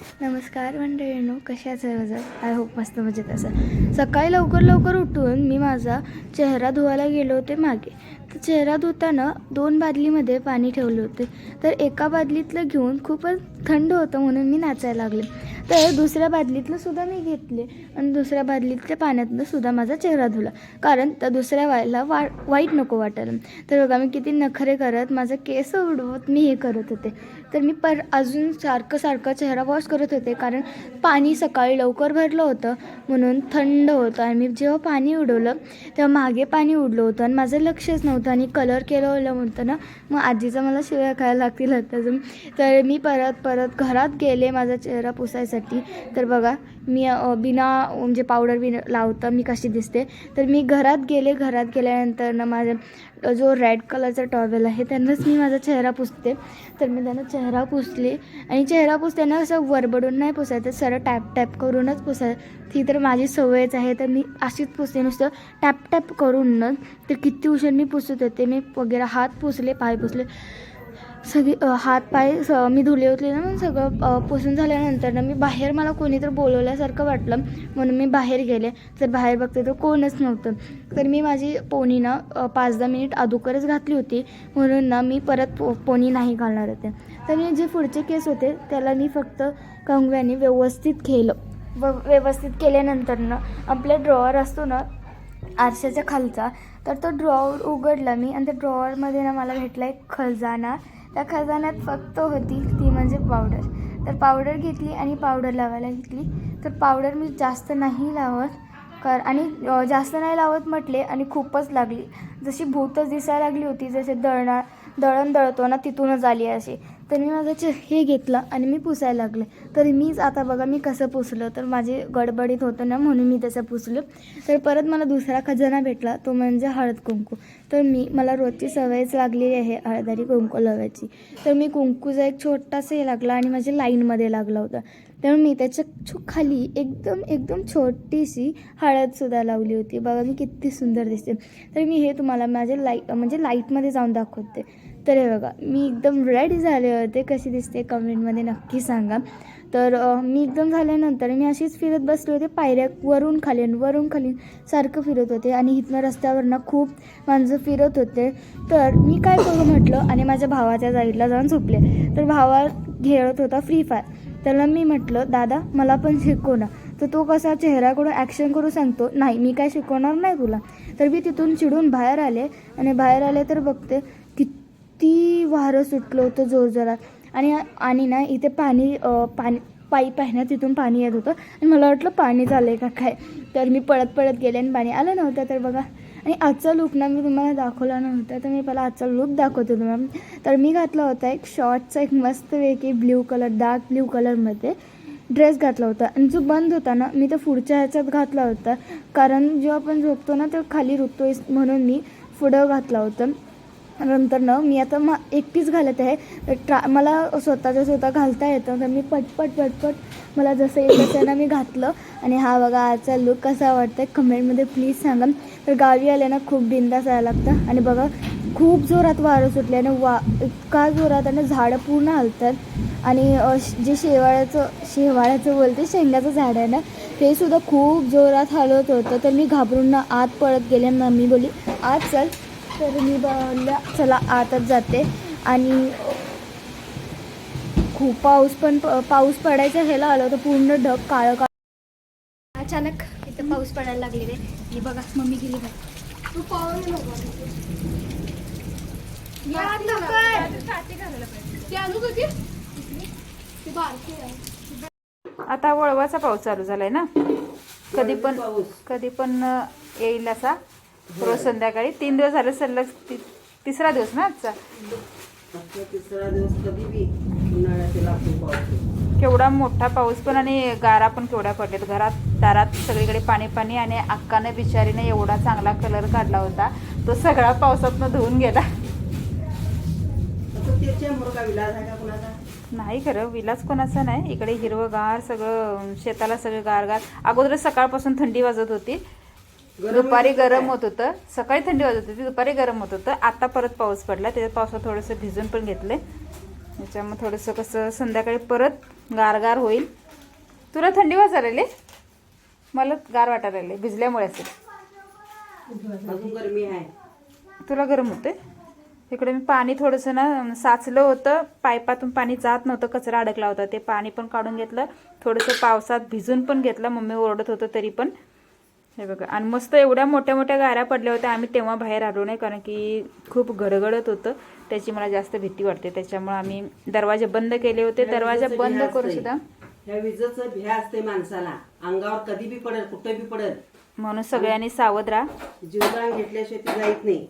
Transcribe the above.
नमस्कार मंडळीनो कशा सर्वजण? आय होप मस्त मजेत असेल. सकाळी लवकर लवकर उठून मी माझा चेहरा धुवायला गेलो होते मागे. तर चेहरा धुताना दोन बादलीमध्ये पाणी ठेवले होते. तर एका बादलीतलं घेऊन खूपच थंड होतं म्हणून मी नाचायला लागले. तर दुसऱ्या बादलीतलं सुद्धा मी घेतले. आणि दुसऱ्या बादलीतल्या पाण्यातनं सुद्धा माझा चेहरा धुला. कारण त्या दुसऱ्या वायला वा वाईट नको वाटायला. तर बघा मी किती नखरे करत माझं केस उडवत मी हे करत होते. तर मी पर अजून सारखं सारखं चेहरा वॉश करत होते. कारण पाणी सकाळी लवकर भरलं होतं. म्हणून थंड होतं. आणि मी जेव्हा पाणी उडवलं तेव्हा मागे पाणी उडलं होतं. आणि माझं लक्षच नव्हतं. आणि कलर केलं होलं म्हणतं ना मग आजीचं मला शिव्या खायला लागतील आता. तर मी परत परत घरात गेले. माझा चेहरा पुसायचा पुसायसाठी तर बघा मी बिना म्हणजे पावडर बिन लावता मी कशी दिसते. तर मी घरात गेले घरात गेल्यानंतर ना माझा जो रेड कलरचा टॉवेल आहे त्यांनाच मी माझा चेहरा पुसते. तर मी त्यांना चेहरा पुसले आणि चेहरा पुसताना असं वरबडून नाही पुसायचं सरळ टॅप टॅप करूनच पुसाय ती तर माझी सवयच आहे तर मी अशीच पुसते नुसतं टॅप टॅप करून तर किती उशीर मी पुसत होते मी वगैरे हात पुसले पाय पुसले. सगळी हात पाय स मी धुले होते ना म्हणून सगळं पुसून झाल्यानंतर ना मी बाहेर मला कोणी तर बोलवल्यासारखं वाटलं म्हणून मी बाहेर गेले. तर बाहेर बघते तर कोणच नव्हतं. तर मी माझी पोनी ना पाच दहा मिनिट अगोदरच घातली होती म्हणून ना मी परत पो पोनी नाही घालणार होते. तर मी जे पुढचे केस होते त्याला मी फक्त कंगव्याने व्यवस्थित केलं. व व्यवस्थित केल्यानंतर ना आपला ड्रॉवर असतो ना आरशाच्या खालचा तर तो ड्रॉवर उघडला मी आणि त्या ड्रॉवरमध्ये ना मला भेटला एक खजाना. त्या खजान्यात फक्त होती ती म्हणजे पावडर तर पावडर घेतली आणि पावडर लावायला घेतली. तर पावडर मी जास्त नाही लावत. कर आणि जास्त नाही लावत म्हटले आणि खूपच लागली. जशी भूतच दिसायला लागली होती जसे दळणा दळण दळतो ना तिथूनच आली अशी. तर मी माझं चे हे घेतलं आणि मी पुसायला लागले. तर मीच आता बघा मी कसं पुसलं? तर माझे गडबडीत होतं ना म्हणून मी तसं पुसलं. तर परत मला दुसरा खजाना भेटला तो म्हणजे हळद कुंकू. तर मी मला रोजची सवयच लागलेली आहे हळदारी कुंकू लावायची. तर मी कुंकूचा एक छोटासा हे लागला आणि माझ्या लाईनमध्ये लागला होता. तर मी त्याच्या छो खाली एकदम एकदम छोटीशी हळदसुद्धा लावली होती. बघा मी किती सुंदर दिसते. तर मी हे तुम्हाला माझ्या लाइट म्हणजे लाईटमध्ये जाऊन दाखवते. तर हे बघा मी एकदम रेड झाले होते. कशी दिसते कमेंटमध्ये नक्की सांगा. तर मी एकदम झाल्यानंतर मी अशीच फिरत बसले होते. पायऱ्या वरून खाली वरून खाली सारखं फिरत होते. आणि इथनं रस्त्यावरनं खूप माणसं फिरत होते. तर मी काय करू म्हटलं आणि माझ्या भावाच्या साईडला जाऊन झोपले. तर भावा खेळत होता फ्री फायर त्याला मी म्हटलं दादा मला पण शिकव ना. तर तो कसा चेहऱ्याकडून ॲक्शन करू सांगतो नाही मी काय शिकवणार नाही तुला. तर मी तिथून चिडून बाहेर आले. आणि बाहेर आले तर बघते वारं सुटलं होतं जोरजोरात. आणि आणि ना इथे पाणी पाणी पाईप आहे ना तिथून पाणी येत होतं. आणि मला वाटलं पाणी झालं आहे का काय? तर मी पळत पळत गेले आणि पाणी आलं नव्हतं. तर बघा आणि आजचा लुक ना मी तुम्हाला दाखवला नव्हता. तर मी पहिला आजचा लुक दाखवते तुम्हाला. तर मी घातला होता एक शॉर्टचा एक मस्त वेगळी ब्ल्यू कलर डार्क ब्ल्यू कलरमध्ये ड्रेस घातला होता. आणि जो बंद होता ना मी तर पुढच्या ह्याच्यात घातला होता. कारण जेव्हा आपण झोपतो ना तेव्हा खाली रुतोय म्हणून मी पुढं घातला होतं. नंतरनं मी आता मा एकटीच घालत आहे. तर ट्रा मला स्वतःच्या स्वतः घालता येतं तर मी पटपट पटपट मला जसं येईल तसं ना मी घातलं. आणि हा बघा आजचा लुक कसा वाटतं आहे कमेंटमध्ये प्लीज सांगा. तर गावी आले ना खूप बिंदास यायला लागतं. आणि बघा खूप जोरात वारं सुटले आणि वा इतका जोरात आणि झाडं पूर्ण हलतात आणि जे शेवाळ्याचं शेवाळ्याचं बोलते शेंगाचं झाड आहे ना ते सुद्धा खूप जोरात हलत होतं. तर मी घाबरून ना आत पळत गेले मम्मी बोली आत चल. तर मी बोलल्या चला आतच जाते. आणि खूप पाऊस पण पाऊस पडायचा ह्याला आलं होतं पूर्ण ढग काळं काळं. अचानक इथं पाऊस पडायला लागलेले आणि बघा मम्मी गेली बाहेर. तू पाहून आता वळवाचा पाऊस चालू झालाय ना? कधी पण कधी पण येईल असा. रोज संध्याकाळी तीन दिवस झाले सलग ति- तिसरा दिवस ना आजचा? आजचा तिसरा दिवस कधी बी उन्हाळ्याचे लागतो पाऊस केवढा मोठा पाऊस पण आणि गारा पण केवढ्या पडलेत घरात दारात सगळीकडे पाणी पाणी आणि अक्काने बिचारीने एवढा चांगला कलर काढला होता. तो सगळा पावसातनं धुवून गेला. आता ते चेंबर का विलास आहे का कुणाचा? नाही खरं विलास कोणाचा नाही. इकडे हिरवगार सगळं शेताला सगळं गारगार. अगोदर सकाळपासून थंडी वाजत होती. दुपारी गरम? होत होतं. सकाळी थंडी वाजत होती दुपारी गरम होत होतं. आता परत पाऊस पडला त्याच्यात पावसात थोडंसं भिजून पण घेतलंय. त्याच्यामुळे थोडंसं कसं संध्याकाळी परत गारगार होईल. तुला थंडी वाजायला मला गार वाटायला लागले भिजल्यामुळे असेल. गरमी आहे. तुला गरम होते इकडे मी पाणी थोडंसं ना साचलं होतं. पाईपातून पाणी जात नव्हतं कचरा अडकला होता. ते पाणी पण काढून घेतलं. थोडंसं पावसात भिजून पण घेतलं. मम्मी ओरडत होतं तरी पण. हे बघा. आणि मस्त एवढ्या मोठ्या मोठ्या गाऱ्या पडल्या होत्या. आम्ही तेव्हा बाहेर आलो नाही कारण की खूप गडगडत होतं. त्याची मला जास्त भीती वाटते. त्याच्यामुळे आम्ही दरवाजे बंद केले होते. दरवाजा बंद करून असतंय. सुद्धा. ह्या विजेचं भ्या असते माणसाला. अंगावर कधी बी पडेल कुठे बी पडेल. म्हणून सगळ्यांनी सावध राहा. जीवदान घेतल्याशिवाय ती जाईत नाही.